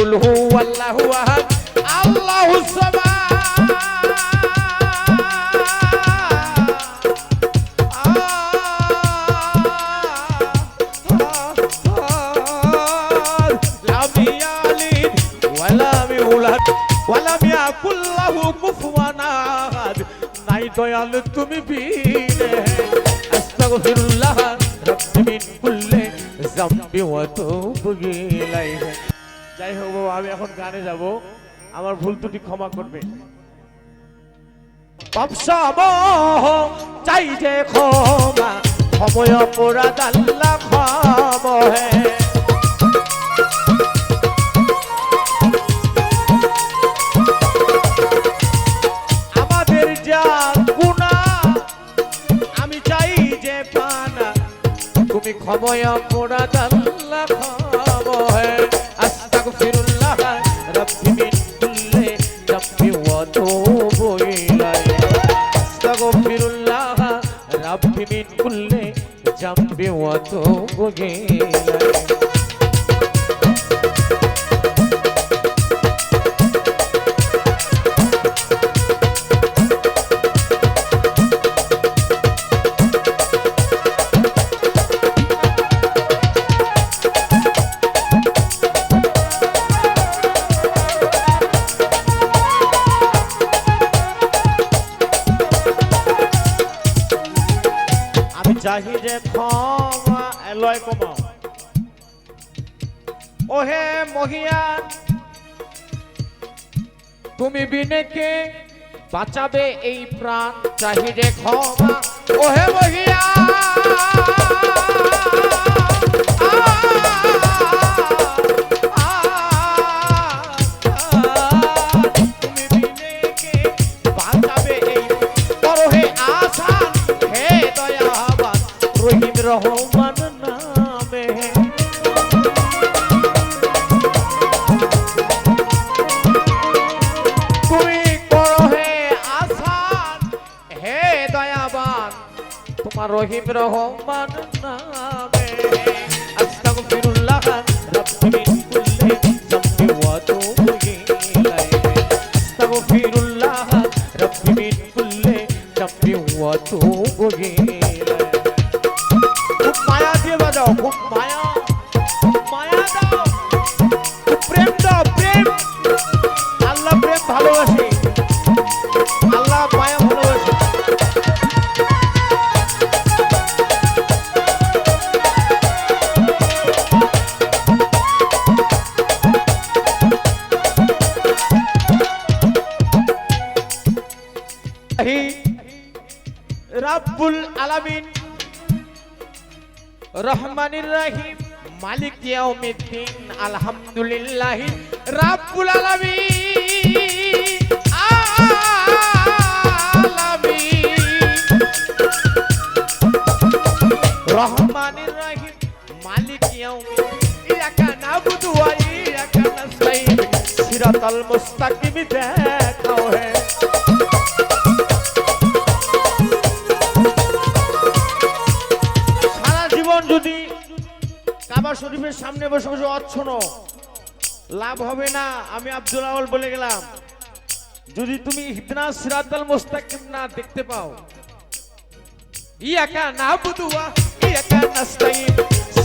قل هو الله احد الله الصمد لم يلد ولم يولد ولم يكن له كفوا احد নাই দয়াল তুমি বীরে আস্তাগফিরুল্লাহ রব্বি মিন কুল্লি যামবি ওয়া তুবু ইলাইহি যাই হোক বাবা, আমি এখন গানে যাব। আমার ভুল ত্রুটি ক্ষমা করবে। চাই যে ক্ষমা সময় আমাদের যা আমি চাই যে পানা। তুমি ক্ষময় অপরাধ আল্লাহ আস্তাগফিরুল্লাহ রাব্বি মিন কুল্লি যামবি ওয়া তুবু ইলাইহি যে ক্ষমা লয় কমাও ওহে মহিয়ান তুমি বিনেকে বাঁচাবে এই প্রাণ চাহি যে ক্ষমা। ওহে মহিয়ান রহিম রহমান নামে আস্তাগফিরুল্লাহ রাব্বি কুল্লি যামবি ওয়া তুবু ইলাইহি আস্তাগফিরুল্লাহ রাব্বি কুল্লি যামবি ওয়া তুবু ইলাইহি খুব মায়া দিয়ে বাজাও খুব মায়া মায়া দাও প্রেম দাও প্রেম আল্লাহ প্রেম ভালোবাসে হি রাব্বুল আলামিন, রহমানির রহিম, মালিক ইয়াউমিদ্দিন, আলহামদুলিল্লাহ রাব্বুল আলামিন। আলামিন রহমানির রহিম, মালিক ইয়াউমিদ্দিন, ইয়াকা নাবুদু ওয়া ইয়াকা সিরাতাল মুস্তাকিম সামনে বসে বসে অচ্ছন্ন। লাভ হবে না, আমি আব্দুল আউল বলে গেলাম। যদি তুমি হিদনা সিরাতাল মুস্তাকিম না দেখতে পাও। ইয়াকা নাবুদুয়া, ইয়াকা নাস্তাইন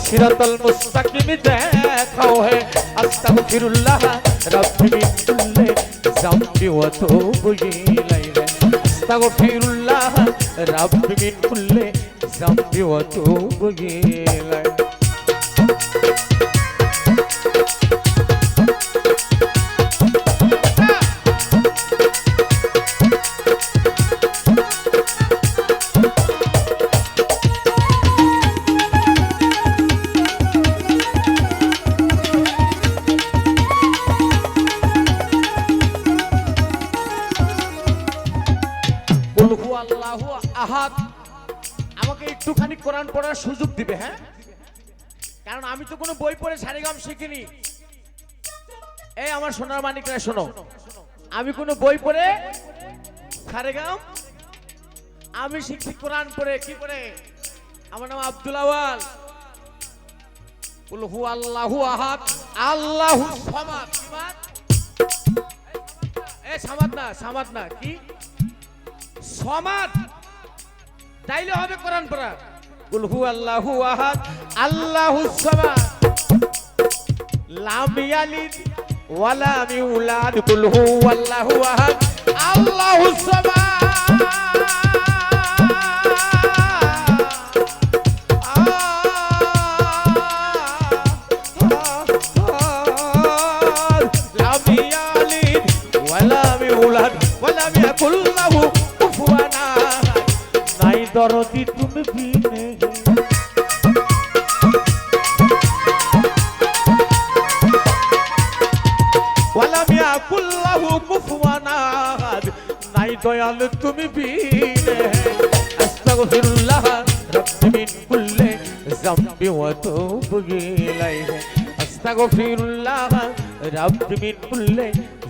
সিরাতাল মুস্তাকিম দেখাও হে, আস্তাগফিরুল্লাহ, রাব্বি মিন কুল্লি যামবি ওয়া তুবু ইলাইহি, আস্তাগফিরুল্লাহ, রাব্বি মিন কুল্লি যামবি ওয়া তুবু ইলাইহি। আল্লাহু আমাকে একটুখানি কোরআন পড়ার সুযোগ দিবে হ্যাঁ? কারণ আমি তো কোনো বই পড়ে সারেগাম শিখিনি। এই আমার সোনার মানিকরা, শোনো। আমি কোনো বই পড়ে সারেগাম আমি শিখছি কোরআন পড়ে, কি করে আমার নাম আব্দুল আওয়াল। কুল হু আল্লাহু আহাদ, আল্লাহু সামাদ। এ সামাদ না সামাদ না, কি? সমাদ। তাইলে হবে কোরআন পড়া। কুল হু আল্লাহু আহাদ আল্লাহুস সামাদ। লাম ইয়ালিদ ওয়া লাম ইউলাদ কুল হু আল্লাহু আহাদ আল্লাহুস সামাদ। নাই দরদি তুমি বিনে ওয়ালাম ইয়াকুল্লাহু কুফুয়ান আহাদ নাই দয়াল তুমি বিনে আস্তাগফিরুল্লাহ রাব্বি মিন কুল্লি যামবি ওয়া তুবু ইলাইহি আস্তাগফিরুল্লাহ রাব্বি মিন কুল্লি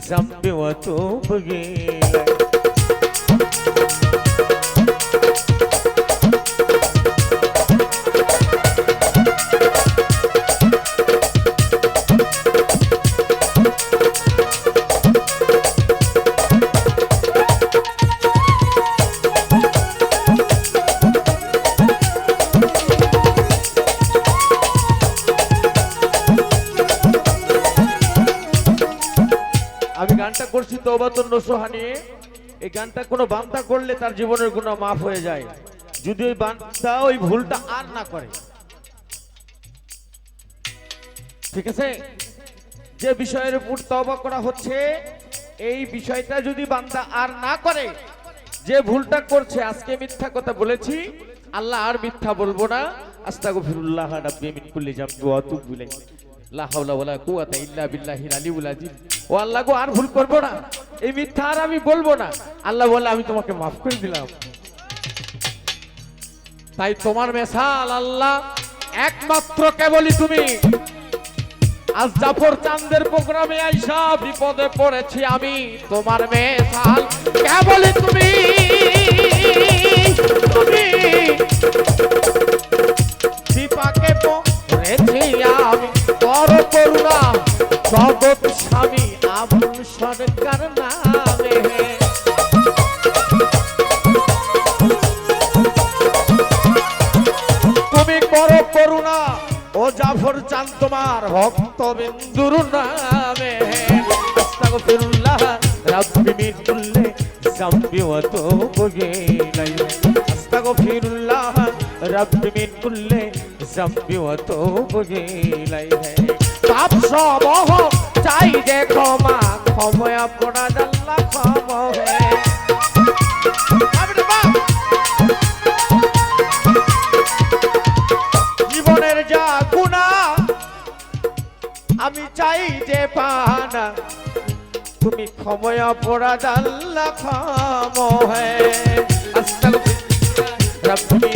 যামবি ওয়া তুবু ইলাইহি গানটা করছি তৌবাতুন নসুহা নিয়ে এই গানটা কোনো বান্দা করলে তার জীবনের গুণা মাফ হয়ে যায়। যদি ওই বান্দা ওই ভুলটা আর না করে। ঠিক আছে? যে বিষয়ের উপর তওবা করা হচ্ছে, এই বিষয়টা যদি বান্দা আর না করে, যে ভুলটা করছে, আজকে মিথ্যা কথা বলেছি, আল্লাহ আর মিথ্যা বলব না। আস্তাগফিরুল্লাহ রাব্বি মিন কুল্লি জামবি ওয়া আতুবু ইলাইহি। লা হাওলা ওয়ালা কুওয়াতা ইল্লা বিল্লাহিল আলিউল আযীম। ও আল্লাহ গো, আর ভুল করব না। এই মিথ্যা আর আমি বলব না। আল্লাহ বলে আমি তোমাকে মাফ করে দিলাম। তাই তোমার মেসাল আল্লাহ, একমাত্র কেবলই তুমি। আজ জাফর চান্দের প্রোগ্রামে আইসা বিপদে পড়েছি আমি। তোমার মেসাল কেবলই তুমি। আমি। কর করুণা, জগৎ স্বামী। তোমার ভক্ত বিন্দুর নামে। আস্তাগফিরুল্লাহ, রাব্বি ওয়া আস্তাগফিরুল্লাহ ওয়া পাপ চাই দেখো ক্ষমা ক্ষমা পড়া চাই যে পানা। তুমি সময় পড়া ডাল্লা খাম হে রব্বি